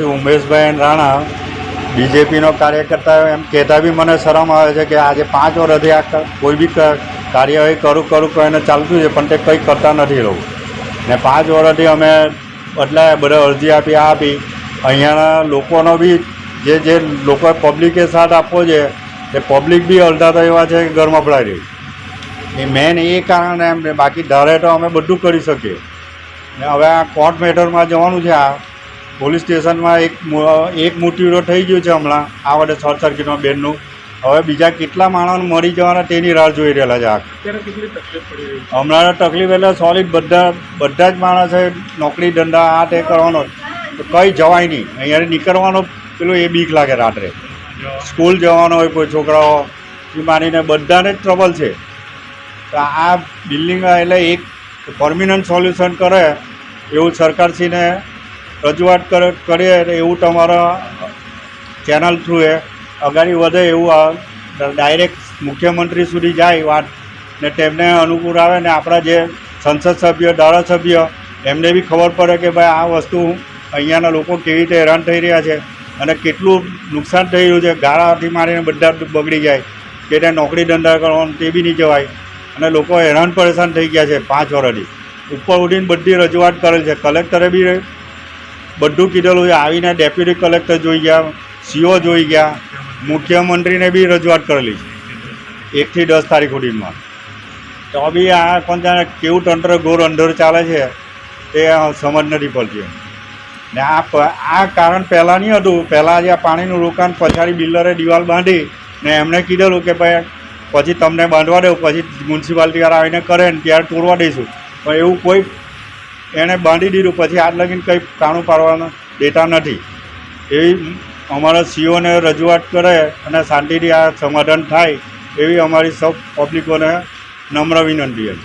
શ્રી ઉમેશભાઈ રાણા બીજેપીનો કાર્યકર્તા એમ કહેતા બી મને શરમ આવે છે કે આજે પાંચ વર્ષથી આ કોઈ બી કાર્યવાહી કરું કરું કહીને ચાલતું છે, પણ તે કંઈ કરતા નથી રહું ને પાંચ વર્ષથી અમે બદલાય બધા અરજી આપી આ આપી. અહીંયાના લોકોનો બી જે જે લોકોએ પબ્લિકે સાથ આપવો છે, એ પબ્લિક બી અડધા તો એવા છે કે ઘરમાં પડાઈ રહી એ મેન એ કારણે એમ બાકી ધારે તો અમે બધું કરી શકીએ. ને હવે આ કોર્ટ મેટરમાં જવાનું છે આ. પોલીસ સ્ટેશનમાં એક એક મોટીરો થઈ ગયો છે હમણાં. આ વડે શોર્ટ સર્કિટમાં બેનનું. હવે બીજા કેટલા માણસ મરી જવાના તેની રાહ જોઈ રહેલા છે આ હમણાં તકલીફ એટલે સોલિડ બધા બધા જ માણસે નોકરી ધંધા આ તે કરવાનો. તો કંઈ જવાય નહીં. અહીંયાથી નીકળવાનો પેલું એ બીક લાગે રાત્રે. સ્કૂલ જવાનો હોય કોઈ છોકરાઓ એ માનીને બધાને જ ટ્રબલ છે. તો આ બિલ્ડિંગ એટલે એક પરમિનન્ટ સોલ્યુશન કરે એવું સરકારશ્રીને રજૂઆત કરે કરીએ એવું તમારા ચેનલ થ્રુએ અગાડી વધે એવું આ ડાયરેક્ટ મુખ્યમંત્રી સુધી જાય વાત ને તેમને અનુકૂળ આવે ને આપણા જે સંસદ સભ્ય, ધારાસભ્ય, એમને બી ખબર પડે કે ભાઈ આ વસ્તુ અહીંયાના લોકો કેવી રીતે હેરાન થઈ રહ્યા છે અને કેટલું નુકસાન થઈ રહ્યું છે. ગાળાથી મારીને બધા બગડી જાય. કે ત્યાં નોકરી ધંધા કરવાનું તે બી નહીં જવાય અને લોકો હેરાન પરેશાન થઈ ગયા છે પાંચ વર્ષથી. ઉપર ઉઠીને બધી રજૂઆત કરેલ છે. કલેક્ટરે બી બધું કીધેલું છે આવીને ડેપ્યુટી કલેક્ટર જોઈ ગયા, સીઓ જોઈ ગયા, મુખ્યમંત્રીને બી રજૂઆત કરેલી છે. એકથી દસ તારીખ સુધીમાં. તો બી આ કોણ જાણે કેવું તંત્ર ઘોર અંધર ચાલે છે તે સમજ નથી પડતી. ને આ આ કારણ પહેલાં નહીં હતું. પહેલાં જે આ પાણીનું રોકાણ પછાડી બિલ્ડરે દિવાલ બાંધી ને એમને કીધેલું કે ભાઈ, પછી તમને બાંધવા દઉં, પછી મ્યુનિસિપાલિટી વાળા આવીને કરે ને ત્યારે તોડવા દઈશું. પણ એવું કોઈ એણે બાંધી દીધું. પછી આજ લગીને કંઈ કાણું પાડવાના દેતા નથી. એવી અમારા સીઓને રજૂઆત કરે અને શાંતિથી આ સમાધાન થાય એવી અમારી સૌ પબ્લિકોને નમ્ર વિનંતી હતી